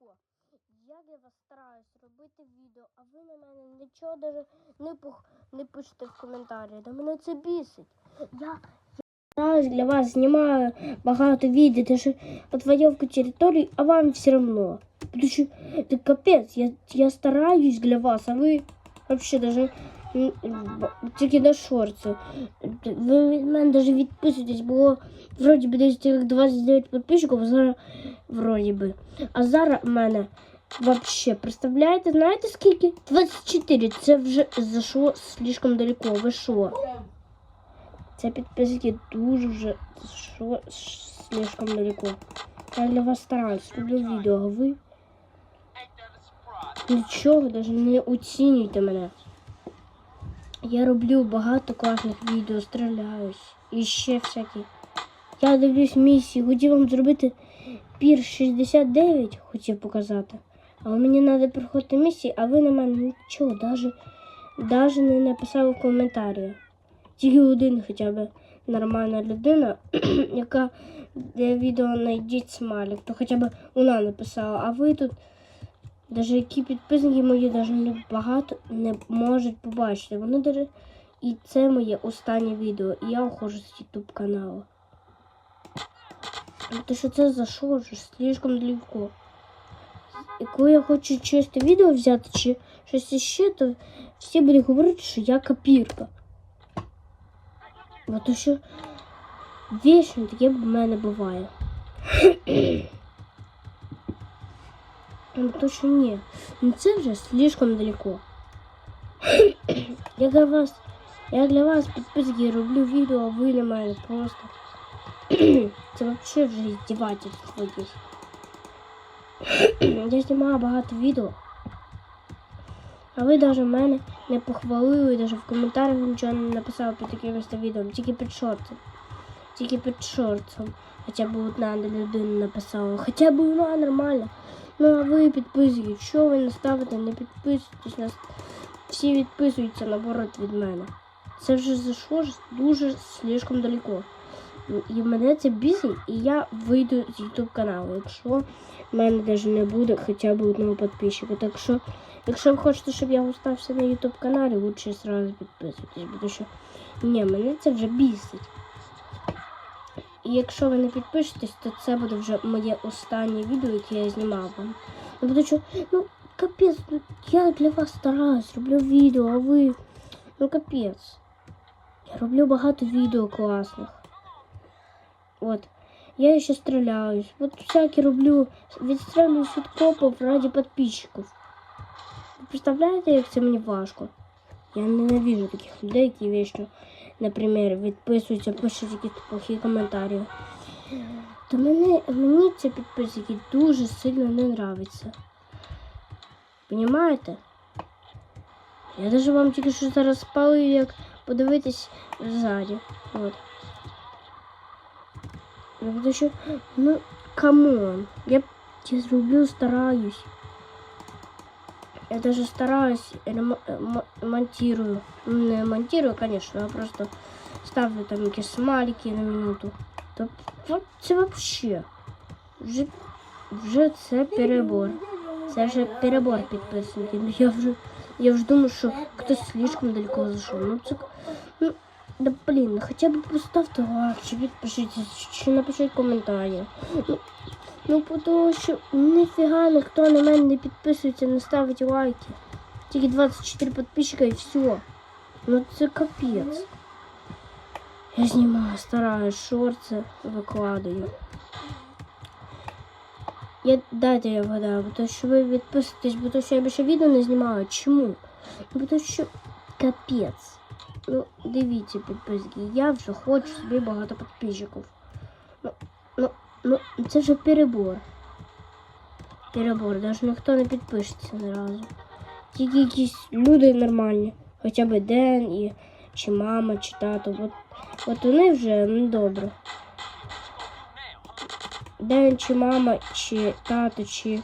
далеко. Як я вас стараюсь робити відео, а ви на мене нічого даже не, пух, не пишете в коментарі. Да мене це бісить. Я, стараюсь для вас, знімаю багато відео, даже отвоевку території, а вам все одно. Потому що це капець, я, я стараюсь для вас, а ви вообще даже тільки на шорти. Ви від мене даже відписуєтесь, було вроді би десь 29 підписчиків, зараз вроді би. А зараз в мене вообще, представляєте, знаєте скільки? 24. Це вже зайшло слишком далеко. Ви що? Це підписки дуже вже зайшло слишком далеко. Я для вас стараюсь, роблю відео, а ви нічого навіть не оцінюйте мене. Я роблю багато класних відео, стріляюсь і ще всякі. Я дивлюсь місії, хотів вам зробити пір 69, хотів показати. А мені треба приходити місії, а ви на мене нічого, даже не написали в коментарі. Тільки один хоча б нормальна людина, яка де відео знайдіть смайлик, то хоча б вона написала, а ви тут. Даже які підписники мої даже не багато не можуть побачити. Вони даже і це моє останнє відео. І я уходжу з YouTube каналу. Тому що це зайшло вже слишком далеко. І коли я хочу чисте відео взяти чи щось іще, то всі будуть говорити, що я копірка. Бо то що вічно таке в мене буває. Ну то що ні. Ну це вже слишком далеко. Я для вас, я для вас підписки роблю відео, а ви на мене просто. Це вообще вже издевательство якесь. Я знімаю багато відео. А ви навіть мене не похвалили, навіть в коментарях нічого не написали під якимось там відео, тільки під шортом. Тільки під шортом. Хоча б одна людина написала. Хоча б вона нормальна. Ну а ви підписуєте. Що ви не ставите, не підписуйтесь. Нас всі відписуються наоборот від мене. Це вже зайшло дуже слишком далеко. І мене це бісить, і я вийду з YouTube каналу, якщо в мене навіть не буде хоча б одного підписчика. Так що, якщо ви хочете, щоб я остався на YouTube каналі, лучше сразу підписуйтесь, тому що ні, мене це вже бісить. І якщо ви не підпишетесь, то це буде вже моє останнє відео, яке я знімав вам. Ну, тому що, ну, капець, ну, я для вас стараюсь, роблю відео, а ви. Ну капець. Я роблю багато відео класних. От. Я ще стріляюсь. От всякі роблю. Відстрілююсь від копів раді підписчиків. Ви представляєте, як це мені важко? Я ненавижу таких людей, які вічно, наприклад, відписуються, пишуть якісь плохі коментарі. То мені, мені ці підписники дуже сильно не нравиться. Понімаєте? Я даже вам тільки що зараз спалив, як подивитись ззаді. От. Ну, потому що, ну, камон. Я, я зроблю, стараюсь. Я даже стараюсь, монтирую. Ну, Не монтирую, конечно, а просто ставлю там якісь смайлики на минуту. То от це вообще. Вже, вже це перебор. Це вже перебор підписників. Я вже, я вже думаю, що хтось слишком далеко зайшов. Ну, це, ну, да блін, хоча б поставте лайк, чи підпишитесь, чи напишіть коментарі. Ну, ну тому що ніфіга ніхто на мене не підписується, не ставить лайки. Тільки 24 підписчика і все. Ну це капець. Я знімаю, стараюсь, шорти викладаю. Я дайте я вгадаю, бо то що ви відписуєтесь, бо то що я більше відео не знімаю. Чому? Ну, бо то що капець. Ну, дивіться, підписники, я вже хочу собі багато підписчиків. Ну, це вже перебор. Перебор, навіть ніхто не підпишеться ні разу. Тільки якісь люди нормальні. Хоча б Ден і чи мама, чи тато. От, от вони вже ну, добре. Ден чи мама, чи тато, чи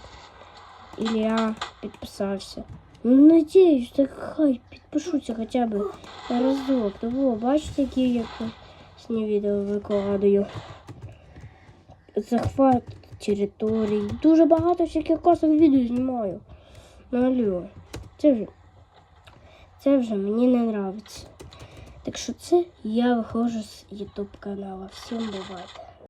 Ілля підписався. Ну, надіюсь, так хай підпишуться хоча б на разок. Того, бачите, які я сні відео викладаю. Захват територій. Дуже багато всяких класних відео знімаю. Малюю. Це вже, це вже мені не подобається. Так що це я виходжу з YouTube каналу. Всім бувайте.